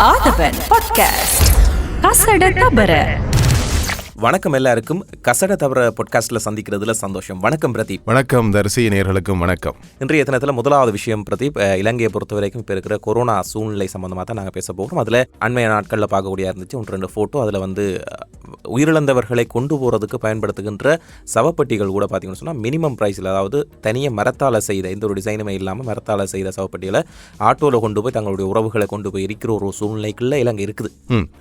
ஆதவன் podcast கசட தபர. வணக்கம் எல்லாருக்கும் கசட தவிர பொட்காஸ்ட்ல சந்திக்கிறதுல சந்தோஷம். வணக்கம் பிரதீப். வணக்கம் தரிசி நேர்களுக்கும் வணக்கம். இன்றைய தினத்தில் முதலாவது விஷயம் பிரதீப் இலங்கையை பொறுத்த வரைக்கும் இப்போ இருக்கிற கொரோனா சூழ்நிலை சம்பந்தமாக தான் நாங்கள் பேச போகிறோம் அதில் அண்மைய நாட்களில் பார்க்கக்கூடிய இருந்துச்சு. ஒன்று ரெண்டு ஃபோட்டோ அதில் வந்து உயிரிழந்தவர்களை கொண்டு போகிறதுக்கு பயன்படுத்துகின்ற சவப்பெட்டிகள் கூட பார்த்தீங்கன்னு சொன்னால் மினிமம் ப்ரைஸில் அதாவது தனியாக மரத்தால் செய்த எந்த ஒரு டிசைனுமே இல்லாமல் மரத்தால் செய்த சவப்பெட்டிகளை ஆட்டோவில் கொண்டு போய் தங்களுடைய உறவுகளை கொண்டு போய் இருக்கிற ஒரு சூழ்நிலைக்குள்ள இலங்கை இருக்குது.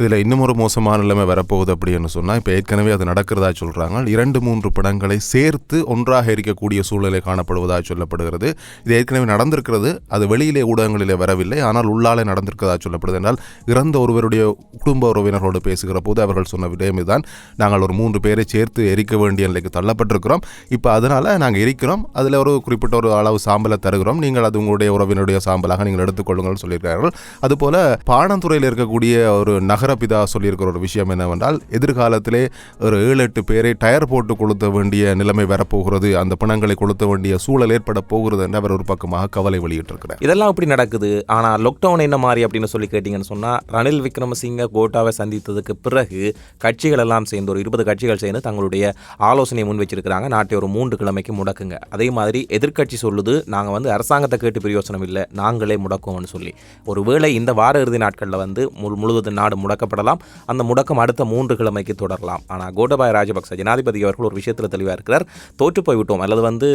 இதில் இன்னும் ஒரு மோசமான நிலைமை வரப்போகுது அப்படின்னு சொன்னால் இப்போ ஏற்கனவே அது நடக்கிறதா சொல்கிறாங்க இரண்டு மூன்று படங்களை சேர்த்து ஒன்றாக இருக்கக்கூடிய சூழ்நிலை காணப்படுவதாக சொல்லப்படுகிறது. இது ஏற்கனவே நடந்திருக்கிறது. அது வெளியிலே ஊடகங்களிலே வரவில்லை. ஆனால் உள்ளாலே நடந்திருக்கிறதா சொல்லப்படுது என்றால் இறந்த ஒருவருடைய குடும்ப உறவினர்களோடு பேசுகிற போது அவர்கள் சொன்ன விடயம் இதுதான் நாங்கள் ஒரு மூன்று பேரை சேர்த்து எரிக்க வேண்டிய நிலைக்கு தள்ளப்பட்டிருக்கிறோம். இப்போ அதனால் நாங்கள் எரிக்கிறோம். அதில் ஒரு குறிப்பிட்ட ஒரு அளவு சாம்பலை தருகிறோம். நீங்கள் அது உங்களுடைய உறவினருடைய சாம்பலாக நீங்கள் எடுத்துக்கொள்ளுங்கள் சொல்லியிருக்கிறார்கள். அதுபோல பாடத்துறையில் இருக்கக்கூடிய ஒரு நகரபிதா சொல்லியிருக்கிற ஒரு விஷயம் என்னவென்றால் எதிர்காலத்திலே ஒரு ஏழு எட்டு பேரை டயர் போட்டு கொளுத்த வேண்டிய நிலைமை வரப்போகிறது. அந்த பிணங்களை கொளுத்த வேண்டிய சூழல் ஏற்பட போகிறது என்று அவர் ஒரு பக்கமாக கவலை வெளியிட்டிருக்கிறார். இதெல்லாம் இப்படி நடக்குது. ஆனால் லாக்டவுன் என்ன மாதிரி அப்படின்னு சொல்லி கேட்டிங்கன்னு சொன்னால் ரணில் விக்ரமசிங்க கோட்டாவை சந்தித்ததுக்கு பிறகு கட்சிகள் எல்லாம் சேர்ந்து ஒரு இருபது கட்சிகள் சேர்ந்து தங்களுடைய ஆலோசனையை முன் வச்சிருக்கிறாங்க நாட்டை ஒரு மூன்று கிழமைக்கு முடக்குங்க. அதே மாதிரி எதிர்க்கட்சி சொல்லுது நாங்கள் வந்து அரசாங்கத்தை கேட்டு பிரயோசனம் இல்லை நாங்களே முடக்குவோம்னு சொல்லி. ஒருவேளை இந்த வார இறுதி நாட்களில் வந்து முழு முழுவதும் நாடு முடக்கப்படலாம். அந்த முடக்கம் அடுத்த மூன்று கிழமைக்கு தொடரலாம். ஆனால் கோட்டபாய ராஜபக்ச ஜனாதிபதி அவர்கள் ஒரு விஷயத்தில் தெளிவாக இருக்கிறார். தோற்று போய்விட்டோம். அல்லது வந்து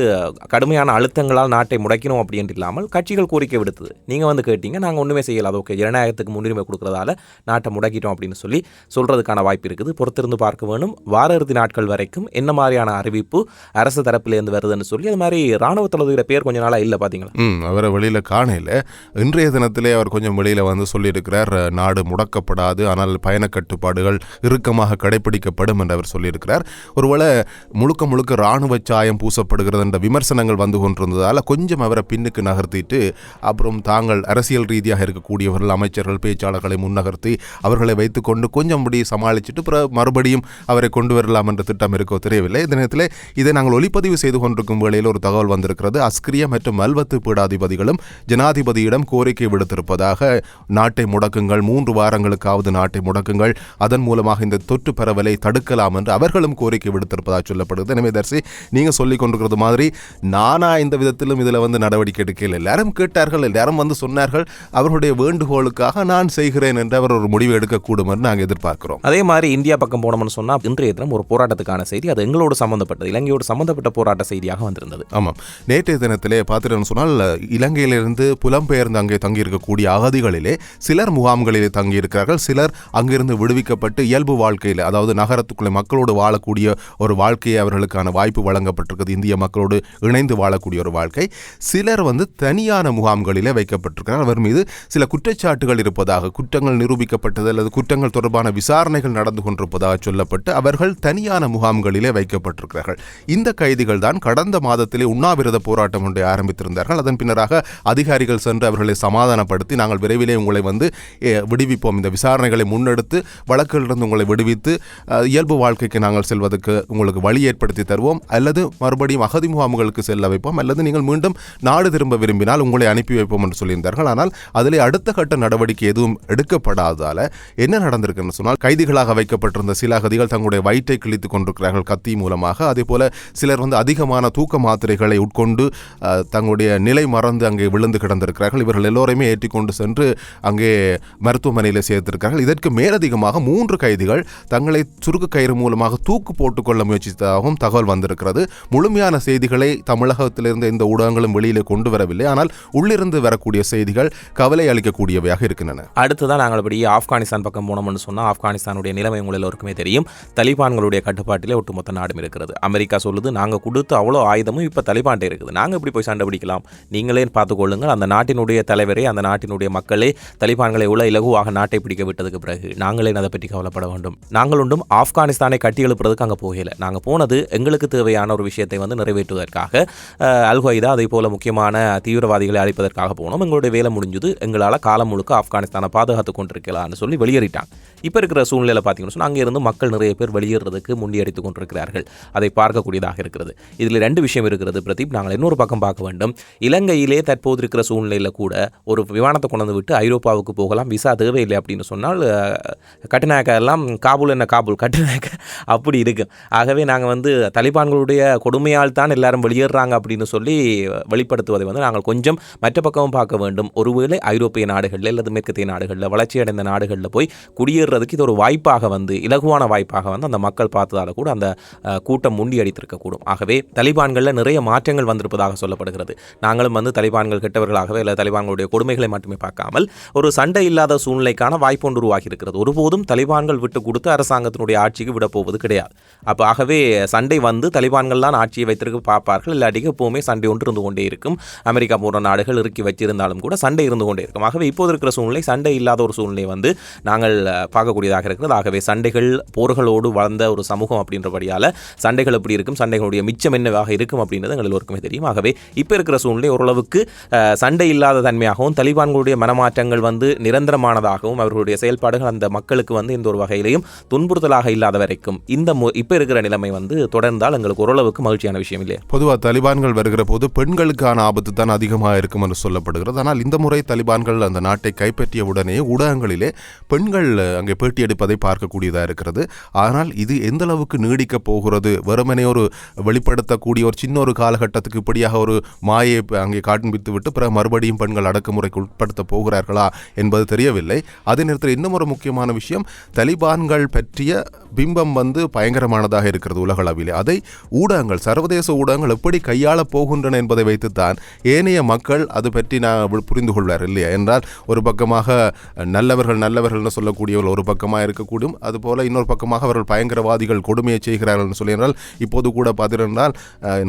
கடுமையான அழுத்தங்களால் நாட்டை முடக்கினோம் அப்படின்ட்டு இல்லாமல் கட்சிகள் கோரிக்கை விடுத்தது. நீங்கள் வந்து கேட்டீங்க நாங்கள் ஒன்றுமே செய்யலாம் அது ஓகே. ஜனநாயகத்துக்கு முன்னுரிமை கொடுக்கறதால நாட்டை முடக்கிட்டோம் அப்படின்னு சொல்லி சொல்கிறதுக்கான வாய்ப்பு இருக்குது. பொறுத்திருந்து பார்க்க வேணும். வார இறுதி நாட்கள் வரைக்கும் என்ன மாதிரியான அறிவிப்பு அரசு தரப்பிலேருந்து வருதுன்னு சொல்லி அது மாதிரி ராணுவ தளபதியோட பேர் கொஞ்ச நாளாக இல்லை பார்த்தீங்களா ம் அவரை வெளியில் காணையில் இன்றைய தினத்திலே அவர் கொஞ்சம் வெளியில் வந்து சொல்லியிருக்கிறார் நாடு முடக்கப்படாது ஆனால் பயண கட்டுப்பாடுகள் இறுக்கமாக வைக்கப்படும் என்று அவர் சொல்லியிருக்கிறார். ஒருவேளை முழுக்க முழுக்க இராணுவ சாயம் பூசப்படுகிறது என்ற விமர்சனங்கள் வந்து கொண்டிருந்ததால் கொஞ்சம் அவரை பின்னுக்கு நகர்த்திட்டு அப்புறம் தாங்கள் அரசியல் ரீதியாக இருக்கக்கூடியவர்கள் அமைச்சர்கள் பேச்சாளர்களை முன்னகர்த்தி அவர்களை வைத்துக்கொண்டு கொஞ்சம் முடி சமாளிச்சுட்டு பிற மறுபடியும் அவரை கொண்டு வரலாம் என்ற திட்டம் இருக்கோ தெரியவில்லை. இந்த நேரத்தில் இதை நாங்கள் ஒளிப்பதிவு செய்து கொண்டிருக்கும் வேளையில் ஒரு தகவல் வந்திருக்கிறது. அஸ்கிரிய மற்றும் மல்வத்து பீடாதிபதிகளும் ஜனாதிபதியிடம் கோரிக்கை விடுத்திருப்பதாக நாட்டை முடக்குங்கள் மூன்று வாரங்களுக்காவது நாட்டை முடக்குங்கள். அதன் மூலமாக இந்த தொற்று பரவலை தடுக்கலாம் என்று அவர்களும் கோரிக்கை விடுத்திருப்பதாக சொல்லப்படுது எனவே தர்சி நீங்க சொல்லிக் கொண்டிருக்கிறது மாதிரி நானா இந்த விதத்திலும் இதுல வந்து நடவடிக்கை எடுக்கல. எல்லாரும் கேட்டார்கள் எல்லாரும் வந்து சொன்னார்கள் அவர்களுடைய வேண்டுகோளுக்காக நான் செய்கிறேன் என்று அவர் ஒரு முடிவு எடுக்கக்கூடும் என்று நாங்கள் எதிர்பார்க்கிறோம். அதே மாதிரி இந்தியா பக்கம் போனோம்னு சொன்னால் இன்றைய தினம் ஒரு போராட்டத்துக்கான செய்தி அது எங்களோடு சம்பந்தப்பட்டது. இலங்கையோடு சம்பந்தப்பட்ட போராட்ட செய்தியாக வந்திருந்தது. ஆமாம். நேற்றைய தினத்திலே பார்த்துட்டோம்னு சொன்னால் இலங்கையிலிருந்து புலம்பெயர்ந்து அங்கே தங்கியிருக்கக்கூடிய அகதிகளிலே சிலர் முகாம்களிலே தங்கியிருக்கிறார்கள். சிலர் அங்கிருந்து விடுவிக்கப்பட்டு இயல்பு வாழ்க்கையில் அதாவது நகரத்துக்குள்ளே மக்களோடு வாழக்கூடிய ஒரு வாழ்க்கையை அவர்களுக்கான வாய்ப்பு வழங்கப்பட்டிருக்கிறது. இந்திய மக்களோடு இணைந்து வாழக்கூடிய ஒரு வாழ்க்கை. சிலர் வந்து தனியான முகாம்களிலே வைக்கப்பட்டிருக்கிறார். அவர் மீது சில குற்றச்சாட்டுகள் இருப்பதாக குற்றங்கள் நிரூபிக்கப்பட்டது அல்லது குற்றங்கள் தொடர்பான விசாரணைகள் நடந்து கொண்டிருப்பதாக சொல்லப்பட்டு அவர்கள் தனியான முகாம்களிலே வைக்கப்பட்டிருக்கிறார்கள். இந்த கைதிகள் தான் கடந்த மாதத்திலே உண்ணாவிரத போராட்டம் ஒன்றை ஆரம்பித்திருந்தார்கள். அதன் பின்னராக அதிகாரிகள் சென்று அவர்களை சமாதானப்படுத்தி நாங்கள் விரைவிலே உங்களை வந்து விடுவிப்போம். இந்த விசாரணைகளை முன்னெடுத்து வழக்கிலிருந்து உங்களை விடுவித்து இயல்பு வாழ்க்கைக்கு நாங்கள் செல்வதற்கு உங்களுக்கு வழி ஏற்படுத்தி தருவோம். அல்லது மறுபடியும் அகதி முகாம்களுக்கு செல்ல வைப்போம். அல்லது நீங்கள் மீண்டும் நாடு திரும்ப விரும்பினால் உங்களை அனுப்பி வைப்போம் என்று சொல்லியிருந்தார்கள். ஆனால் அதில் அடுத்த கட்ட நடவடிக்கை எதுவும் எடுக்கப்படாததால் என்ன நடந்திருக்குன்னு சொன்னால் கைதிகளாக வைக்கப்பட்டிருந்த சில அகதிகள் தங்களுடைய வயிற்றை கிழித்துக் கொண்டிருக்கிறார்கள் கத்தி மூலமாக. அதே போல சிலர் வந்து அதிகமான தூக்க மாத்திரைகளை உட்கொண்டு தங்களுடைய நிலை மறந்து அங்கே விழுந்து கிடந்திருக்கிறார்கள். இவர்கள் எல்லோரையுமே ஏற்றிக்கொண்டு சென்று அங்கே மருத்துவமனையில் சேர்த்திருக்கிறார்கள். இதற்கு மேலதிகமாக மூன்று கைதிகள் தங்களை சுருக்கு கயிறு மூலமாக தூக்கு போட்டுக்கொள்ள முயற்சித்ததாகவும் தகவல் வந்திருக்கிறது. முழுமையான செய்திகளை தமிழகத்திலிருந்து எந்த ஊடகங்களும் வெளியிலே கொண்டு வரவில்லை. ஆனால் உள்ளிருந்து வரக்கூடிய செய்திகள் கவலை அளிக்கக்கூடியவையாக இருக்கின்றன. அடுத்ததான் நாங்கள் இப்படி ஆப்கானிஸ்தான் பக்கம் போனோம்னு சொன்னால் ஆப்கானிஸ்தானுடைய நிலைமை உங்கள் எல்லோருக்குமே தெரியும். தலிபான்களுடைய கட்டுப்பாட்டிலே ஒட்டுமொத்த நாடும் இருக்கிறது. அமெரிக்கா சொல்லுது நாங்கள் கொடுத்து அவ்வளோ ஆயுதமும் இப்போ தலிபான்ட்டே இருக்குது. நாங்கள் எப்படி போய் சண்டை பிடிக்கலாம். நீங்களே பார்த்துக்கொள்ளுங்கள் அந்த நாட்டினுடைய தலைவரே அந்த நாட்டினுடைய மக்களே தலிபான்களை உள்ள இலகுவாக நாட்டை பிடிக்க விட்டதுக்கு பிறகு நாங்களே அதை பற்றி கவலைப்பட வேண்டும். நாங்கள் ஒன்றும் ஆப்கானிஸ்தானை கட்டி எழுப்புறதுக்கு அங்கே போகல. நாங்கள் போனது எங்களுக்கு தேவையான ஒரு விஷயத்தை வந்து நிறைவேற்றுவதற்காக அஹ், அல் அதே போல முக்கியமான தீவிரவாதிகளை அழிப்பதற்காக போனோம். எங்களுடைய வேலை முடிஞ்சது. எங்களால் காலம் முழுக்க ஆப்கானிஸ்தானை பாதுகாத்து கொண்டிருக்கலாம்னு சொல்லி வெளியேறிட்டாங்க. இப்போ இருக்கிற சூழ்நிலையில் பார்த்தீங்கன்னு சொன்னால் அங்கே இருந்து மக்கள் நிறைய பேர் வெளியேறதுக்கு முண்டியடித்து கொண்டிருக்கிறார்கள். அதை பார்க்கக்கூடியதாக இருக்கிறது. இதில் ரெண்டு விஷயம் இருக்கிறது பிரதீப். நாங்கள் இன்னொரு பக்கம் பார்க்க வேண்டும். இலங்கையிலே தற்போது இருக்கிற சூழ்நிலையில் கூட ஒரு விமானத்தை கொண்டு வந்து விட்டு ஐரோப்பாவுக்கு போகலாம் விசா தேவையில்லை அப்படின்னு சொன்னால் அஹ், கட்டுநாயக்கா எல்லாம் காபூல் என்ன காபூல் கட்டுநாயக்க அப்படி இருக்கு. ஆகவே நாங்கள் வந்து தலிபான்களுடைய கொடுமையால் தான் எல்லாரும் வெளியேறாங்க அப்படின்னு சொல்லி வெளிப்படுத்துவதை வந்து நாங்கள் கொஞ்சம் மற்ற பக்கமும் பார்க்க வேண்டும். ஒருவேளை ஐரோப்பிய நாடுகளில் அல்லது மேற்கத்திய நாடுகளில் வளர்ச்சியடைந்த நாடுகளில் போய் முன்னேறதுக்கு இது ஒரு வாய்ப்பாக வந்து இலகுவான வாய்ப்பாக வந்து அந்த மக்கள் பார்த்ததால கூட அந்த கூட்டம் முண்டி அடித்திருக்கக்கூடும். ஆகவே தலிபான்களில் நிறைய மாற்றங்கள் வந்திருப்பதாக சொல்லப்படுகிறது. நாங்களும் வந்து தலிபான்கள் கெட்டவர்களாகவே இல்லை தலிபான்களுடைய கொடுமைகளை மட்டுமே பார்க்காமல் ஒரு சண்டை இல்லாத சூழ்நிலைக்கான வாய்ப்பு ஒன்று உருவாகி இருக்கிறது ஒருபோதும் தலிபான்கள் விட்டு கொடுத்து அரசாங்கத்தினுடைய ஆட்சிக்கு விடப்போவது கிடையாது. அப்போ ஆகவே சண்டை வந்து தலிபான்கள் தான் ஆட்சியை வைத்திருக்க பார்ப்பார்கள் இல்லாட்டிக்கு எப்போவுமே சண்டை ஒன்று இருந்து கொண்டே இருக்கும். அமெரிக்கா போன்ற நாடுகள் இறுக்கி வச்சிருந்தாலும் கூட சண்டை இருந்து கொண்டே இருக்கும். ஆகவே இப்போது இருக்கிற சூழ்நிலை சண்டை இல்லாத ஒரு சூழ்நிலை வந்து நாங்கள் பார்க்கக்கூடியதாக இருக்கிறது ஆகவே சண்டைகள் போர்களோடு வளர்ந்த ஒரு சமூகம் அப்படின்றபடியால் சண்டைகள் எப்படி இருக்கும் சண்டைகளுடைய மிச்சம் என்னவாக இருக்கும் அப்படின்றது எங்கள் எல்லோருக்குமே தெரியும். ஆகவே இப்போ இருக்கிற சூழ்நிலை ஓரளவுக்கு சண்டை இல்லாத தன்மையாகவும் தலிபான்களுடைய மனமாற்றங்கள் வந்து நிரந்தரமானதாகவும் அவர்களுடைய செயல்பாடுகள் அந்த மக்களுக்கு வந்து எந்த ஒரு வகையிலையும் துன்புறுத்தலாக இல்லாத வரைக்கும் இந்த இப்போ இருக்கிற நிலைமை வந்து தொடர்ந்தால் எங்களுக்கு ஓரளவுக்கு மகிழ்ச்சியான விஷயம் இல்லையா? பொதுவாக தலிபான்கள் வருகிற போது பெண்களுக்கான ஆபத்து தான் அதிகமாக இருக்கும் என்று சொல்லப்படுகிறது. ஆனால் இந்த முறை தலிபான்கள் அந்த நாட்டை கைப்பற்றிய உடனே ஊடகங்களிலே பெண்கள் அங்கே பேட்டி எடுப்பதை பார்க்கக்கூடியதாக இருக்கிறது. ஆனால் இது எந்த அளவுக்கு நீடிக்கப் போகிறது? வெறுமனே ஒரு வெளிப்படுத்தக்கூடிய ஒரு சின்ன ஒரு காலகட்டத்துக்கு இப்படியாக ஒரு மாயை அங்கே காண்பித்து விட்டு பிற மறுபடியும் பெண்கள் அடக்குமுறைக்கு உட்படுத்த போகிறார்களா என்பது தெரியவில்லை. அதே நேரத்தில் இன்னும் ஒரு முக்கியமான விஷயம் தலிபான்கள் பற்றிய பிம்பம் வந்து பயங்கரமானதாக இருக்கிறது உலகளவிலே. அதை ஊடகங்கள் சர்வதேச ஊடகங்கள் எப்படி கையாளப் போகின்றன என்பதை வைத்துத்தான் ஏனைய மக்கள் அது பற்றி நான் புரிந்து கொள்வார் இல்லையா? என்றால் ஒரு பக்கமாக நல்லவர்கள் நல்லவர்கள்னு சொல்லக்கூடியவர்கள் ஒரு பக்கமாக இருக்கக்கூடும். அதுபோல் இன்னொரு பக்கமாக அவர்கள் பயங்கரவாதிகள் கொடுமையை செய்கிறார்கள் சொல்லி என்றால் இப்போது கூட பார்த்திருந்தால்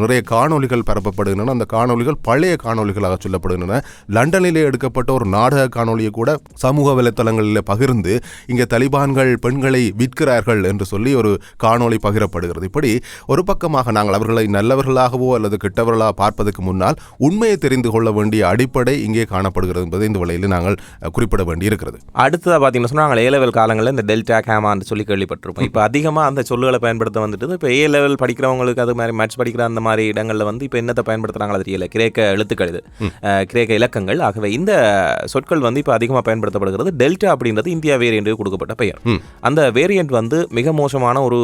நிறைய காணொளிகள் பரப்பப்படுகின்றன. அந்த காணொளிகள் பழைய காணொலிகளாக சொல்லப்படுகின்றன. லண்டனிலே எடுக்கப்பட்ட ஒரு நாடக காணொளியை கூட சமூக வலைத்தளங்களில் பகிர்ந்து இங்கே தலிபான்கள் பெண்களை விற்கிறார்கள் என்று சொல்லி ஒரு காணொளி பகிரப்படுகிறது. இப்படி ஒரு பக்கமாக நாங்கள் அவர்களை நல்லவர்களாகவோ அல்லது கெட்டவர்களாக பார்ப்பதற்கு முன்னால் உண்மையை தெரிந்து கொள்ள வேண்டிய அடிப்படை இங்கே காணப்படுகிறது என்பதை இந்த வழியில் நாங்கள் குறிப்பிட வேண்டியிருக்கிறது. அடுத்ததாக பார்த்தீங்கன்னா சொன்னால் நாங்கள் ஏ லெவல் காலங்களில் இந்த டெல்டா கேமான்னு சொல்லி கேள்விப்பட்டிருப்போம். இப்போ அதிகமாக அந்த சொல்லுகளை பயன்படுத்த வந்துட்டு இப்போ ஏ லெவல் படிக்கிறவங்களுக்கு அது மாதிரி மேட்ச் படிக்கிற அந்த மாதிரி இடங்களில் வந்து இப்போ என்னத்தை பயன்படுத்துகிறாங்களோ தெரியல. கிரேக்க எழுத்துக்கள் இது. கிரேக்க இலக்கங்கள். ஆகவே இந்த சொற்கள் வந்து இப்போ அதிகமாக பயன்படுத்தப்படுகிறது டெல்டா அப்படின்றது இந்தியா வேரியண்ட் கொடுக்கப்பட்ட பெயர். அந்த வேரியண்ட் வந்து மிக மோசமான ஒரு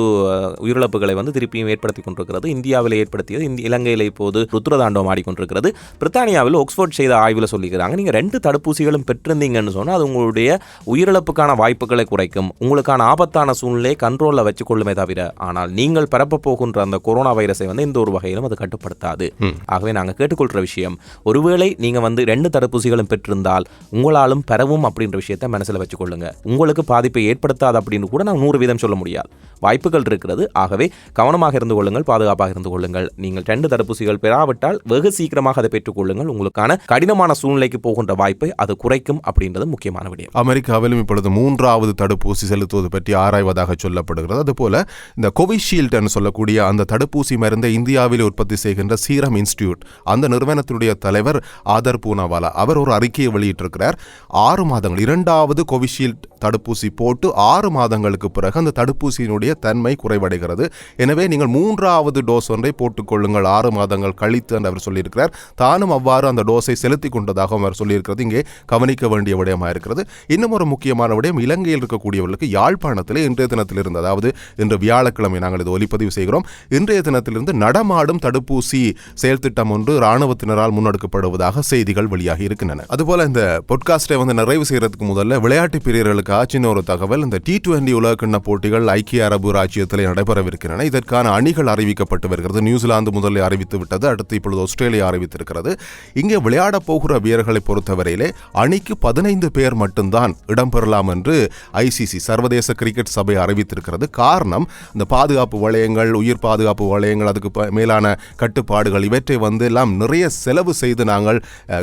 உயிரிழப்புகளை வந்து திருப்பியும் ஏற்படுத்தி கொண்டிருக்கிறது. இந்தியாவில் ஏற்படுத்தியது இந்த இலங்கையில் இப்போது ருத்ரதாண்டவம் ஆடிக்கொண்டிருக்கிறது. பிரித்தானியாவில் ஆக்ஸ்போர்ட் செய்த ஆய்வில் சொல்லிக்கிறாங்க. நீங்கள் ரெண்டு தடுப்பூசிகளும் பெற்றிருந்தீங்கன்னு சொன்னால் அது உங்களுடைய உயிரிழப்புக்கான வாய்ப்புகளை குறைக்கும் உங்களுக்கான ஆபத்தான சூழ்நிலையை கண்ட்ரோலில் வச்சுக்கொள்ளுமே தவிர ஆனால் நீங்கள் பரப்ப போகின்ற அந்த கொரோனா வைரஸை வந்து எந்த ஒரு வகையிலும் அது கட்டுப்படுத்தாது ஆகவே நாங்கள் கேட்டுக்கொள்கிற விஷயம் ஒருவேளை நீங்கள் வந்து ரெண்டு தடுப்பூசிகளும் பெற்றிருந்தால் உங்களாலும் பெறவும் அப்படின்ற விஷயத்தை மனசில் வச்சுக்கொள்ளுங்க உங்களுக்கு பாதிப்பை ஏற்படுத்தாது அப்படின்னு கூட நான் நூறு வீதம் சொல்ல முடியாது வாய்ப்புகள் இருக்கிறது ஆகவே கவனமாக இருந்து கொள்ளுங்கள் பாதுகாப்பாக இருந்து கொள்ளுங்கள் நீங்கள் ரெண்டு தடுப்பூசிகள் பெறாவிட்டால் வெகு சீக்கிரமாக அதை பெற்றுக்கொள்ளுங்கள் உங்களுக்கான கடினமான சூழ்நிலைக்கு போகின்ற வாய்ப்பை அது குறைக்கும் அப்படின்றது முக்கியமான விடயம் அமெரிக்காவிலும் இப்பொழுது மூன்றாவது தடுப்பூசி செலுத்துவது பற்றி ஆராய்வதாக சொல்லப்படுகிறது. அதுபோல இந்த கோவிஷீல்டு என்று சொல்லக்கூடிய அந்த தடுப்பூசி மருந்தை இந்தியாவில் உற்பத்தி செய்கின்ற சீரம் இன்ஸ்டிடியூட் அந்த நிறுவனத்தினுடைய தலைவர் ஆதர் பூனாவாலா அவர் ஒரு அறிக்கையை வெளியிட்டிருக்கிறார். ஆறு மாதங்கள் இரண்டாவது கோவிஷீல்டு தடுப்பூசி போட்டு ஆறு மாதங்களுக்கு பிறகு அந்த தடுப்பூசியினுடைய தன்மை குறைவடைகிறது. எனவே நீங்கள் மூன்றாவது டோஸ் ஒன்றை போட்டுக்கொள்ளுங்கள் ஆறு மாதங்கள் கழித்து என்று அவர் சொல்லியிருக்கிறார். தானும் அவ்வாறு அந்த டோஸை செலுத்தி கொண்டதாகவும் அவர் சொல்லியிருக்கிறது. இங்கே கவனிக்க வேண்டிய விடயமாக இருக்கிறது. இன்னும் ஒரு முக்கியமான விடயம் இலங்கையில் இருக்கக்கூடியவர்களுக்கு யாழ்ப்பாணத்தில் இன்றைய தினத்திலிருந்து அதாவது இன்று வியாழக்கிழமை நாங்கள் இது ஒலிப்பதிவு செய்கிறோம். இன்றைய தினத்திலிருந்து நடமாடும் தடுப்பூசி செயல் திட்டம் ஒன்று இராணுவத்தினரால் முன்னெடுக்கப்படுவதாக செய்திகள் வெளியாகி இருக்கின்றன. அதுபோல இந்த பொட்காஸ்டை வந்து நிறைவு செய்யறதுக்கு முதல்ல விளையாட்டு பிரியர்களுக்காக சின்ன ஒரு தகவல். இந்த டி டுவெண்டி உலகக்கிண்ண போட்டிகள் ஐக்கிய அரபு ராஜ்யத்தில் நடைபெறவிருக்கின்றன. இதற்கான அணிகள் அறிவிக்கப்பட்டு வருகிறது. நியூசிலாந்து முதலில் அறிவித்து விட்டது அடுத்து இப்பொழுது ஆஸ்திரேலியா அறிவித்திருக்கிறது. இங்கே விளையாட போகிற வீரர்களை பொறுத்தவரையிலே அணிக்கு பதினைந்து பேர் மட்டும்தான் இடம்பெறலாம் என்று ஐசிசி சர்வதேச கிரிக்கெட் சபை அறிவித்திருக்கிறது. காரணம் இந்த பாதுகாப்பு வளையங்கள் உயிர் பாதுகாப்பு வளையங்கள் அதுக்கு ப- மேலான கட்டுப்பாடுகள் இவற்றை வந்து எல்லாம் நிறைய செலவு செய்து நாங்கள்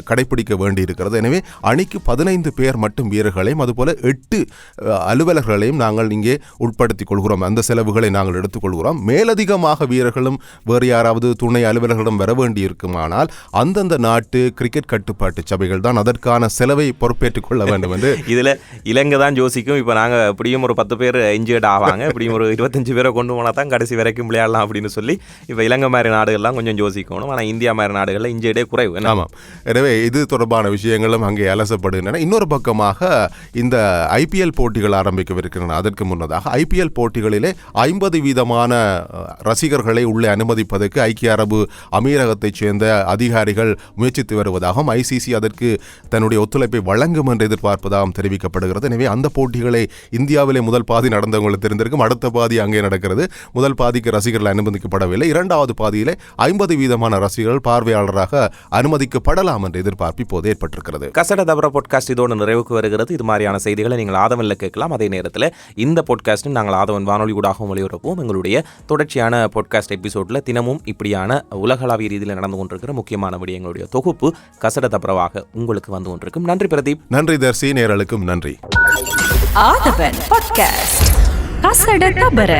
கடைபிடிக்க வேண்டியிருக்கிறது. எனவே அணிக்கு பதினைந்து பேர் மட்டும் வீரர்களையும் அதுபோல் எட்டு அலுவலர்களையும் நாங்கள் இங்கே உட்படுத்திக் கொள்கிறோம். அந்த செலவுகளை நாங்கள் எடுத்துக்கொள்கிறோம் மேலதிகமாக வீரர்களும் வேறு யாராவது துணை அலுவலர்களிடம் வர வேண்டியிருக்குமானால் அந்தந்த நாட்டு கிரிக்கெட் கட்டுப்பாட்டு சபைகள் தான் அதற்கான செலவை பொறுப்பேற்றுக் கொள்ள வேண்டும் என்று இதில் இலங்கை தான் யோசிக்கும் இப்போ நாங்கள் இப்படியும் ஒரு பத்து பேர் இன்ஜர்ட் ஆவாங்க. இப்படியும் ஒரு இருபத்தஞ்சு பேரை கொண்டு போனா தான் கடைசி வரைக்கும் விளையாடலாம் அப்படின்னு சொல்லி இப்போ இலங்கை மாதிரி நாடுகள்லாம் கொஞ்சம் யோசிக்கணும். ஆனால் இந்தியா மாதிரி நாடுகளில் இன்ஜர்டே குறைவு. ஆமாம். எனவே இது தொடர்பான விஷயங்களும் அங்கே அலசப்படுகின்றன. இன்னொரு பக்கமாக இந்த ஐபிஎல் போட்டிகள் ஆரம்பிக்கவிருக்கின்றன. அதற்கு முன்னதாக ஐபிஎல் போட்டிகளிலே ஐம்பது வீதமான ரசிகர்களை உள்ளே அனுமதிப்பதற்கு ஐக்கிய அரபு அமீரகத்தைச் சேர்ந்த அதிகாரிகள் முயற்சித்து வருவதாகவும் ஐசிசி அதற்கு தன்னுடைய ஒத்துழைப்பை வழங்கும் என்று எதிர்பார்ப்பதாகவும் தெரிவிக்கப்படுகிறது. எனவே அந்த போட்டிகள் இந்தியாவிலே முதல் பாதி நடந்தவங்களுக்கு தெரிந்திருக்கும். அடுத்த பாதி அங்கே நடக்கிறது. முதல் பாதிக்கு ரசிகர்கள் அனுமதிக்கப்படவில்லை. இரண்டாவது பாதியிலே ஐம்பது வீதமான ரசிகர்கள் பார்வையாளராக அனுமதிக்கப்படலாம் என்ற எதிர்பார்ப்பு இப்போது ஏற்பட்டிருக்கிறது. கசட தபர பாட்காஸ்ட் இதோட நிறைவுக்கு வருகிறது. இது மாதிரியான செய்திகளை நீங்கள் ஆதவனில் கேட்கலாம். அதே நேரத்தில் இந்த பாட்காஸ்ட்டும் நாங்கள் ஆதவன் வானொலி ஊடாகவும் ஒளிபரப்புவோம் எங்களுடைய தொடர்ச்சியான பாட்காஸ்ட் எபிசோடில் தினமும் இப்படியான உலகளாவிய ரீதியில் நடந்து கொண்டிருக்கிற முக்கியமான விடயங்களுடைய தொகுப்பு கசட தபரவாக உங்களுக்கு வந்து கொண்டிருக்கும். நன்றி பிரதீப். நன்றி தர்சி. நேரலுக்கும் நன்றி. ஆதவன் பாட்காஸ்ட் கசட தபர